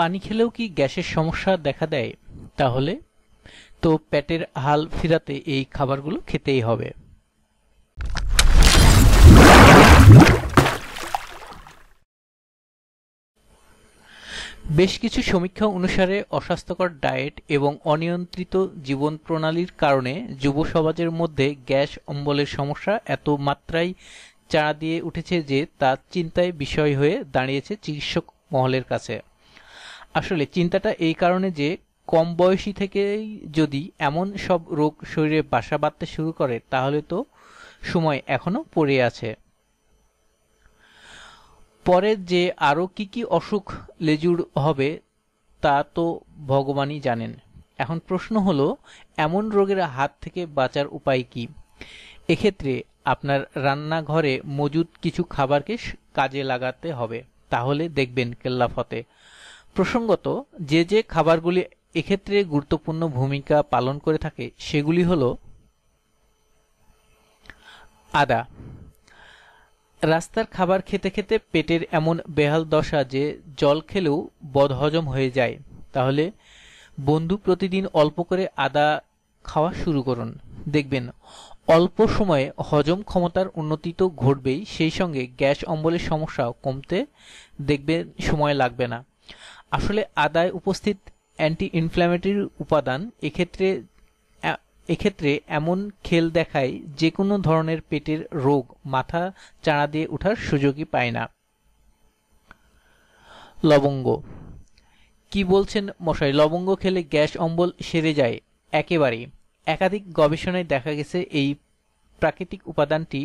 পানি খেলেও কি গ্যাসের সমস্যা দেখা দেয়? তাহলে তো পেটের হাল ফিরাতে এই খাবারগুলো খেতেই হবে। বেশ কিছু সমীক্ষা অনুসারে অস্বাস্থ্যকর ডায়েট এবং অনিয়ন্ত্রিত জীবন প্রণালীর কারণে যুব সমাজের মধ্যে গ্যাস অম্বলের সমস্যা এত মাত্রায় চাড়া দিয়ে উঠেছে যে তা চিন্তায় বিষয় হয়ে দাঁড়িয়েছে চিকিৎসক মহলের কাছে। আসলে চিন্তাটা এই কারণে যে কম বয়সী থেকেই যদি এমন সব রোগ শরীরে বাসা বাঁধতে শুরু করে, তাহলে তো সময় এখনও পড়ে আছে। পরে যে আরও কি কি অসুখ লেজুর হবে, তা তো ভগবানই জানেন। এখন প্রশ্ন হলো, এমন রোগের হাত থেকে বাঁচার উপায় কি? এক্ষেত্রে আপনার রান্নাঘরে মজুদ কিছু খাবারকে কাজে লাগাতে হবে। তাহলে দেখবেন কেল্লাফতে। প্রসঙ্গত, যে যে খাবারগুলি এক্ষেত্রে গুরুত্বপূর্ণ ভূমিকা পালন করে থাকে, সেগুলি হল আদা। রাস্তার খাবার খেতে খেতে পেটের এমন বেহাল দশা যে জল খেলেও বদহজম হয়ে যায়। তাহলে বন্ধু প্রতিদিন অল্প করে আদা খাওয়া শুরু করুন। দেখবেন, অল্প সময়ে হজম ক্ষমতার উন্নতি তো ঘটবেই, সেই সঙ্গে গ্যাস অম্বলের সমস্যাও কমতে দেখবেন সময় লাগবে না। আসলে আদায় উপস্থিত অ্যান্টি ইনফ্ল্যামেটরি উপাদান এক্ষেত্রে এক্ষেত্রে এমন খেল দেখায় যে কোনো ধরনের পেটের রোগ মাথা চাড়া দিয়ে ওঠার সুযোগই পায় না। লবঙ্গ। কি বলছেন মশাই? লবঙ্গ খেলে গ্যাস অম্বল সেরে যায় একেবারেই। একাধিক গবেষণায় দেখা গেছে এই প্রাকৃতিক উপাদানটি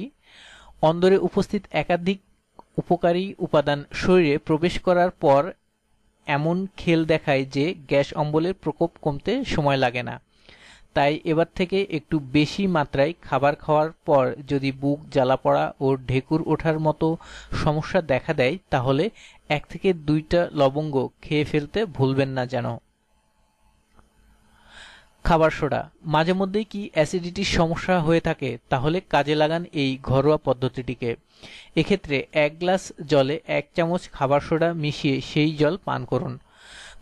অন্দরে উপস্থিত একাধিক উপকারী উপাদান শরীরে প্রবেশ করার পর এমন খেল দেখায় যে গ্যাস অম্বলের প্রকোপ কমতে সময় লাগে না। তাই এবার থেকে একটু বেশি মাত্রায় খাবার খাওয়ার পর যদি বুক জ্বালা পড়া ও ঢেকুর ওঠার মতো সমস্যা দেখা দেয়, তাহলে এক থেকে দুইটা লবঙ্গ খেয়ে ফেলতে ভুলবেন না যেন। খাবার সোডা। মাঝে মধ্যেই কি অ্যাসিডিটির সমস্যা হয়ে থাকে, তাহলে কাজে লাগান এই ঘরোয়া পদ্ধতিটিকে। এক্ষেত্রে এক গ্লাস জলে এক চামচ খাবার সোডা মিশিয়ে সেই জল পান করুন।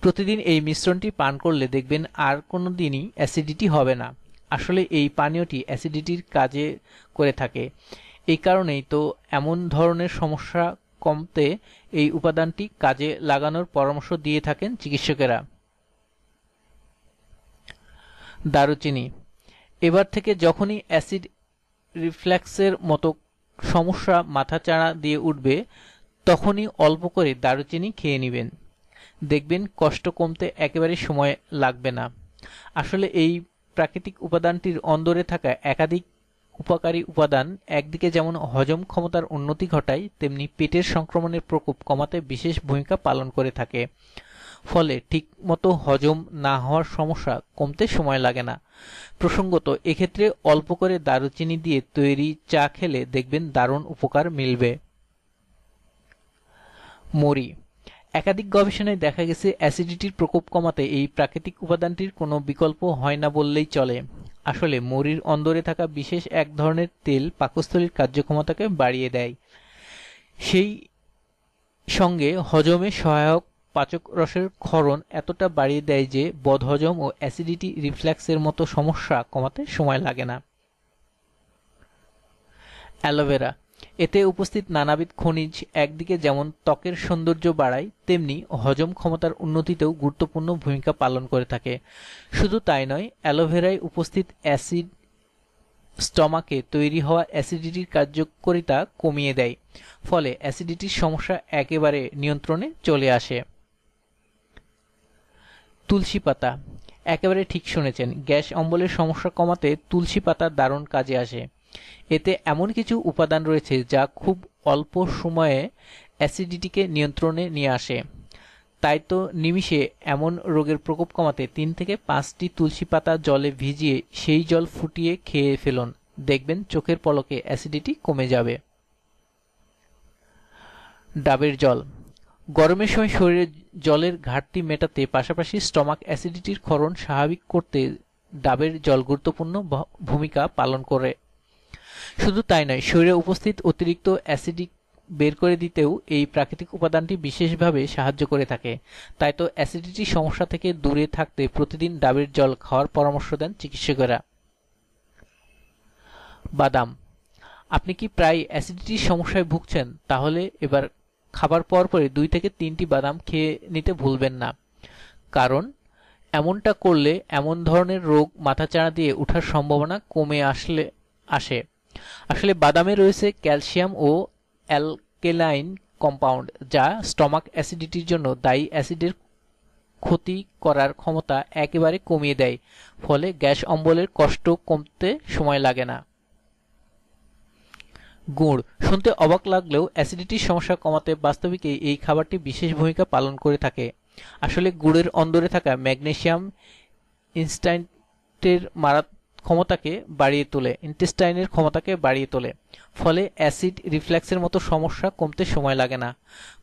প্রতিদিন এই মিশ্রণটি পান করলে দেখবেন আর কোনো দিনই অ্যাসিডিটি হবে না। আসলে এই পানীয়টি অ্যাসিডিটির কাজে করে থাকে। এই কারণেই তো এমন ধরনের সমস্যা কমতে এই উপাদানটি কাজে লাগানোর পরামর্শ দিয়ে থাকেন চিকিৎসকেরা। দারুচিনি। এবার থেকে যখনই অ্যাসিড রিফ্ল্যাক্সের মতো সমস্যা মাথাচাড়া দিয়ে উঠবে, তখনই অল্প করে দারুচিনি খেয়ে নেবেন। দেখবেন কষ্ট কমতে একেবারে সময় লাগবে না। আসলে এই প্রাকৃতিক উপাদানটির অন্দরে থাকা একাধিক উপকারী উপাদান একদিকে যেমন হজম ক্ষমতার উন্নতি ঘটায়, তেমনি পেটের সংক্রমণের প্রকোপ কমাতে বিশেষ ভূমিকা পালন করে থাকে। ফলে ঠিকমতো হজম না হওয়ার সমস্যা কমতে সময় লাগে না। প্রসঙ্গত, এক্ষেত্রে অল্প করে দারুচিনি দিয়ে তৈরি চা খেলে দেখবেন দারুণ উপকার মিলবে। মরি একাধিক গবেষণায় দেখা গেছে, অ্যাসিডিটির প্রকোপ কমাতে এই প্রাকৃতিক উপাদানটির কোনো বিকল্প হয় না বললেই চলে। আসলে মরির অন্দরে থাকা বিশেষ এক ধরনের তেল পাকস্থলীর কার্যক্ষমতাকে বাড়িয়ে দেয়। সেই সঙ্গে হজমে সহায়ক পাচক রসের ক্ষরণ এতটা বাড়িয়ে দেয় যে বদহজম ও অ্যাসিডিটি রিফ্ল্যাক্সের মতো সমস্যা কমাতে সময় লাগে না। অ্যালোভেরা। এতে উপস্থিত নানাবিধ খনিজ একদিকে যেমন ত্বকের সৌন্দর্য বাড়ায়, তেমনি হজম ক্ষমতার উন্নতিতেও গুরুত্বপূর্ণ ভূমিকা পালন করে থাকে। শুধু তাই নয়, অ্যালোভেরায় উপস্থিত অ্যাসিড স্টমাকে তৈরি হওয়া অ্যাসিডিটির কার্যকরিতা কমিয়ে দেয়, ফলে অ্যাসিডিটির সমস্যা একেবারে নিয়ন্ত্রণে চলে আসে। তুলসী পাতা। একেবারে ঠিক শুনেছেন, গ্যাস অম্বলের সমস্যা কমাতে তুলসী পাতা দারুণ কাজে আসে। এতে এমন কিছু উপাদান রয়েছে যা খুব অল্প সময়ে অ্যাসিডিটিকে নিয়ন্ত্রণে নিয়ে আসে। তাই তো নিমিষে এমন রোগের প্রকোপ কমাতে তিন থেকে পাঁচটি তুলসী পাতা জলে ভিজিয়ে সেই জল ফুটিয়ে খেয়ে ফেলুন। দেখবেন চোখের পলকে অ্যাসিডিটি কমে যাবে। ডাবের জল। গরমের সময় শরীরে জলের ঘাটতি মেটাতে পাশাপাশি স্টমাক অ্যাসিডিটির ক্ষরণ স্বাভাবিক করতে ডাবের জল গুরুত্বপূর্ণ ভূমিকা পালন করে। শুধু তাই নয়, শরীরে উপস্থিত অতিরিক্ত অ্যাসিডিক বের করে দিতেও এই প্রাকৃতিক উপাদানটি বিশেষভাবে সাহায্য করে থাকে। তাই তো অ্যাসিডিটি সমস্যা থেকে দূরে থাকতে প্রতিদিন ডাবের জল খাওয়ার পরামর্শ দেন চিকিৎসকেরা। বাদাম, আপনি কি প্রায় অ্যাসিডিটির সমস্যায় ভুগছেন? তাহলে এবার খাবার পর পরে দুই থেকে তিনটি বাদাম খেয়ে নিতে ভুলবেন না। কারণ, এমনটা করলে এমন ধরনের রোগ মাথাচাড়া দিয়ে ওঠার সম্ভাবনা কমে আসলে, আসে। আসলে বাদামে রয়েছে ক্যালসিয়াম ও অ্যালকেলাইন কম্পাউন্ড, যা স্টমাক অ্যাসিডিটির জন্য দায়ী অ্যাসিডের ক্ষতি করার ক্ষমতা একেবারে কমিয়ে দেয়, ফলে গ্যাস অম্বলের কষ্ট কমতে সময় লাগে না। গুড়। শুনতে অবাক লাগলেও অ্যাসিডিটির সমস্যা কমাতে বাস্তবিক এই খাবারটি বিশেষ ভূমিকা পালন করে থাকে। আসলে গুড়ের অন্দরে থাকা ম্যাগনেসিয়াম ইনস্টাইনের মারাত ক্ষমতাকে বাড়িয়ে তোলে, ইন্টেস্টাইনের ক্ষমতাকে বাড়িয়ে তোলে। ফলে অ্যাসিড রিফ্ল্যাক্সের মতো সমস্যা কমতে সময় লাগে না।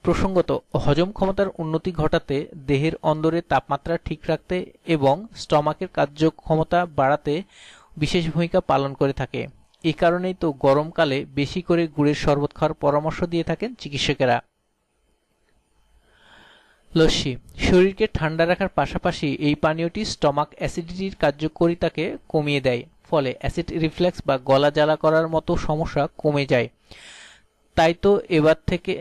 প্রসঙ্গত, হজম ক্ষমতার উন্নতি ঘটাতে দেহের অন্দরে তাপমাত্রা ঠিক রাখতে এবং স্টমাকের কার্যক্ষমতা বাড়াতে বিশেষ ভূমিকা পালন করে থাকে। এই কারণেই তো গরমকালে বেশি করে গুড়ের শরবত খাওয়ার পরামর্শ দিয়ে থাকেন চিকিৎসকেরা। লস্যি, শরীরকে ঠান্ডা রাখার পাশাপাশি এই পানীয়টি স্টমাক অ্যাসিডিটির কার্যকরিতাকে কমিয়ে দেয়, ফলে অ্যাসিড রিফ্লেক্স বা গলা জ্বালা করার মতো সমস্যা কমে যায়। তাই তো এবার থেকে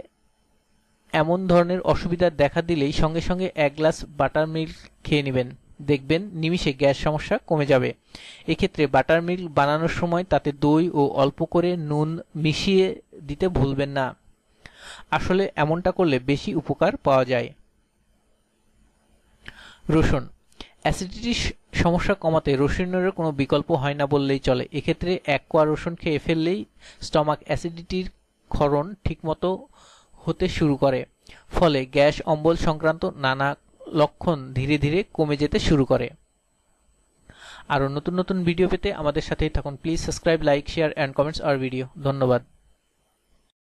এমন ধরনের অসুবিধা দেখা দিলেই সঙ্গে সঙ্গে এক গ্লাস বাটার মিল্ক খেয়ে নেবেন। দেখবেন নিমিষে গ্যাস সমস্যা কমে যাবে। এক্ষেত্রে বাটার মিল্ক বানানোর সময় তাতে দই ও অল্প করে নুন মিশিয়ে দিতে ভুলবেন না। আসলে এমনটা করলে বেশি উপকার পাওয়া যায়। রসুন। অ্যাসিডিটির সমস্যা কমাতে রসুনের কোনো বিকল্প হয় না বললেই চলে। এক্ষেত্রে এক কোয়া রসুন খেয়ে ফেললেই স্টমাক অ্যাসিডিটির ক্ষরণ ঠিকমতো হতে শুরু করে। ফলে গ্যাস, অম্বল সংক্রান্ত নানা লক্ষণ ধীরে ধীরে কমে যেতে শুরু করে। আরও নতুন নতুন ভিডিও পেতে আমাদের সাথেই থাকুন। Please subscribe, like, share, and comments R video. ধন্যবাদ।